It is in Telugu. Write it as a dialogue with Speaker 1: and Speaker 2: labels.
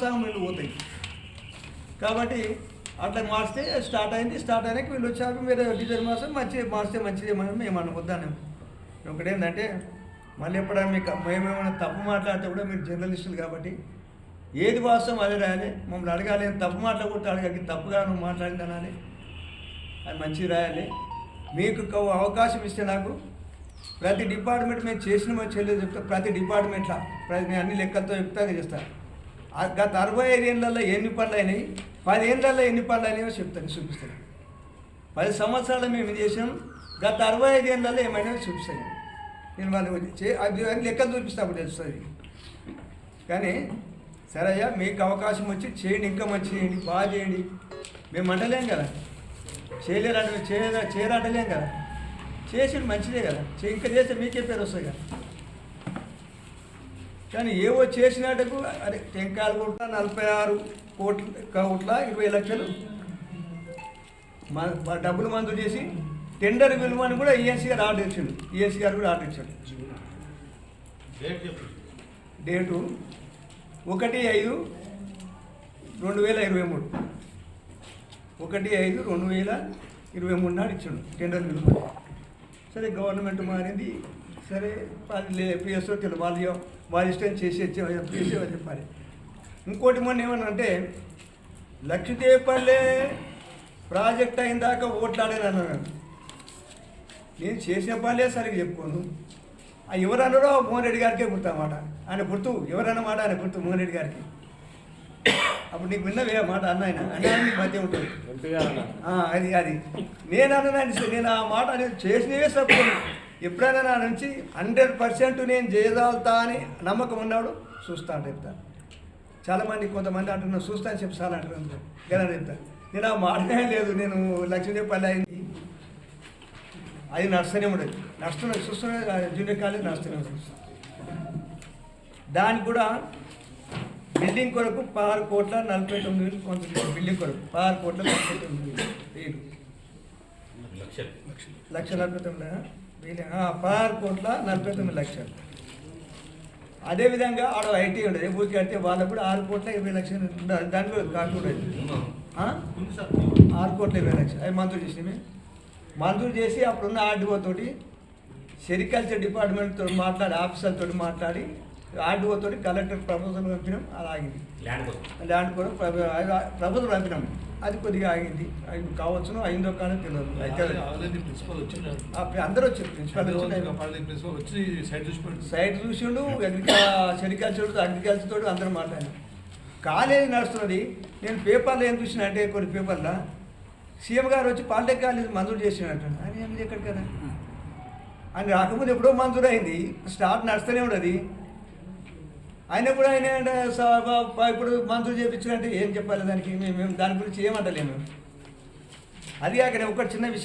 Speaker 1: సగం సగం వీళ్ళు పోతాయి. కాబట్టి అట్లా మార్చితే స్టార్ట్ అయింది స్టార్ట్ అయినాక వీళ్ళు వచ్చాక మీరు టీచర్ మాస్టర్ మంచి మార్చితే మంచిది మనం మేము అనుకుందాం ఒకటేంటంటే మళ్ళీ ఎప్పుడైనా మీకు మేమేమైనా తప్పు మాట్లాడితే కూడా మీరు జర్నలిస్టులు కాబట్టి ఏది వాస్తవం అదే రాయాలి. మమ్మల్ని అడగాలి తప్పు మాట్లాడుకుంటే అడగాలి తప్పుగా నువ్వు మాట్లాడిందనాలి అది మంచిది రాయాలి. మీకు అవకాశం ఇస్తే నాకు ప్రతి డిపార్ట్మెంట్ మేము చేసిన చెల్లెలు చెప్తా ప్రతి డిపార్ట్మెంట్లో. ప్రతి మేము అన్ని లెక్కలతో చెప్తా చేస్తాను గత అరవై ఐదు ఏళ్ళల్లో ఎన్ని పనులు అయినాయి పది ఏళ్ళల్లో ఎన్ని పనులు అయినాయో చెప్తాను చూపిస్తాను. పది సంవత్సరాలు మేము చేసాం గత అరవై ఐదు ఏళ్ళల్లో ఏమైనా చూపిస్తాను. నేను వాళ్ళు చే అది అన్ని లెక్కలు తెలుస్తుంది. కానీ సరే అయ్యా మీకు అవకాశం వచ్చి చేయండి ఇంకా మంచి చేయండి బాగా చేయండి. మేము అంటలేం కదా. చేయలేరంటే చేయరా చేయరంటలేం కదా. చేసి మంచిదే కదా. ఇంకా చేస్తే మీకే పేరు వస్తుంది కదా. కానీ ఏవో చేసినట్టుకు అరే టెంకాయలు కొట్ల నలభై ఆరు కోట్ల కోట్ల ఇరవై లక్షలు. మా మా డబ్బులు మంజూరు చేసి టెండర్ విలువని కూడా ఈఎన్సీ గారు ఆర్డర్ ఇచ్చిండు. ఈఎన్సీ గారు కూడా ఆర్డర్ ఇచ్చాడు. డేటు ఒకటి ఐదు రెండు వేల ఇరవై మూడు. ఒకటి ఐదు రెండు వేల ఇరవై మూడు నాడు ఇచ్చాడు టెండర్ విలువ. సరే గవర్నమెంట్ మారింది. సరే వాళ్ళు పిఎస్ఓ తెలియదు వాళ్ళు వాళ్ళ ఇష్టం చేసి చేసి చెప్పాలి. ఇంకోటి మొన్న ఏమన్నా అంటే లక్షదేపల్లె ప్రాజెక్ట్ అయిన దాకా ఓట్లాడాను అన్నాను. నేను చేసిన పనులే సరిగ్గా చెప్పుకోను. ఆ ఎవరన్నారో మోహన్ రెడ్డి గారికే గుర్తు అన్నమాట. ఆయన గుర్తు ఎవరన్నమాట ఆయన గుర్తు మోహన్ రెడ్డి గారికి. అప్పుడు నీకు విన్నవే మాట అన్న ఆయన అన్న నీకు మధ్య ఉంటుంది. అది అది. నేను అన్నదాన్ని నేను ఆ మాట అనేది చేసినవే చెప్పుకోను ఎప్పుడైనా నా నుంచి హండ్రెడ్ పర్సెంట్ నేను చేయగలుగుతా అని నమ్మకం ఉన్నాడు చూస్తా అంటే చెప్తాను. చాలామంది కొంతమంది అంటున్నారు చూస్తాను చెప్పి చాలా అంటున్నారు. కదా చెప్తాను. నేను ఆ మాటనే లేదు నేను లక్ష్మీదేవపల్లి అయింది. అది నడుస్తూనే ఉండదు నడుస్తున్నది చూస్తూనే జూనియర్ కాలేజ్ నడుస్తూనే ఉంటుంది దానికి కూడా బిల్డింగ్ కొరకు పదహారు కోట్ల నలభై తొమ్మిది వేలు కొంత బిల్డింగ్ కొరకు పదహారు కోట్ల నలభై తొమ్మిది వేలు. లక్ష నలభై తొమ్మిది పదహారు కోట్ల నలభై తొమ్మిది లక్షలు. అదేవిధంగా ఆడ ఐటీ ఉండదు ఊరికి కడితే వాళ్ళకు కూడా ఆరు కోట్ల ఇరవై లక్షలు ఉండాలి దాని కూడా కాకుండా ఆరు కోట్ల ఇరవై లక్షలు. అవి మంజూరు చేసినవి. మంజూరు చేసి అప్పుడున్న ఆర్డీఓ తోటి సెరికల్చర్ డిపార్ట్మెంట్ తోటి మాట్లాడి ఆఫీసర్ తోటి మాట్లాడి ఆర్డీఓ తోటి కలెక్టర్ ప్రపోజల్ పంపినాం అది ఆగింది. ల్యాండ్ కూడా ప్రపోజల్ పంపినాం. అది కొద్దిగా ఆగింది. అది కావచ్చును అయిందో కానీ తెలియదు అయితే అందరూ వచ్చారు. ప్రిన్సిపల్ వచ్చి. సైట్ చూసిండు అగ్రికల్చర్ సెరికల్చర్ అగ్రికల్చర్ తోటి అందరూ మాట్లాడాను కాలేజీ నడుస్తున్నది. నేను పేపర్లో ఏం చూసిన అంటే కొన్ని పేపర్లో. సీఎం గారు వచ్చి పాలిటెక్ కాలేజ్ మంజూరు చేసినట్టు అని ఏం ఎక్కడ కదా? అని రాకముందు ఎప్పుడో మంజూరు అయింది స్టార్ట్ నడుస్తూనే ఉన్నది. ఆయన కూడా ఆయన ఇప్పుడు మంత్రులు చేయించుకుంటే ఏం చెప్పాలి దానికి? మేము దాని గురించి ఏమంటలేము. అది కాక ఒక ఒకటి చిన్న విషయం